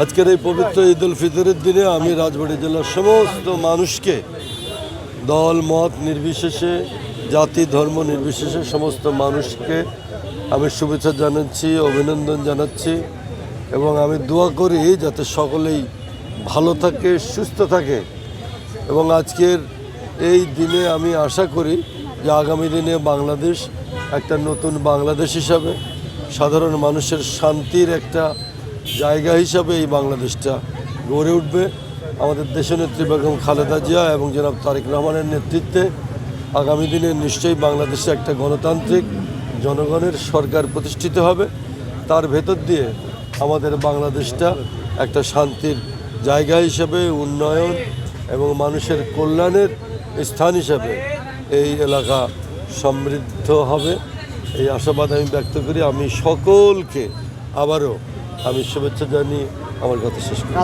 আজকের এই পবিত্র ঈদ উল ফিতরের দিনে আমি রাজবাড়ি জেলার সমস্ত মানুষকে দল, মত নির্বিশেষে, জাতি, ধর্ম নির্বিশেষে সমস্ত মানুষকে আমি শুভেচ্ছা জানাচ্ছি, অভিনন্দন জানাচ্ছি এবং আমি দোয়া করি যাতে সকলেই ভালো থাকে, সুস্থ থাকে এবং আজকের এই দিনে আমি আশা করি যে আগামী দিনে বাংলাদেশ একটা নতুন বাংলাদেশ হিসাবে সাধারণ মানুষের শান্তির একটা জায়গা হিসাবে এই বাংলাদেশটা গড়ে উঠবে। আমাদের দেশনেত্রী বেগম খালেদা জিয়া এবং জনাব তারেক রহমানের নেতৃত্বে আগামী দিনে নিশ্চয়ই বাংলাদেশে একটা গণতান্ত্রিক জনগণের সরকার প্রতিষ্ঠিত হবে। তার ভেতর দিয়ে আমাদের বাংলাদেশটা একটা শান্তির জায়গা হিসেবে, উন্নয়ন এবং মানুষের কল্যাণের স্থান হিসাবে এই এলাকা সমৃদ্ধ হবে। এই আশাবাদ আমি ব্যক্ত করি। আমি সকলকে আবারও আমি শুভেচ্ছা জানিয়ে আমার কথা শেষ করি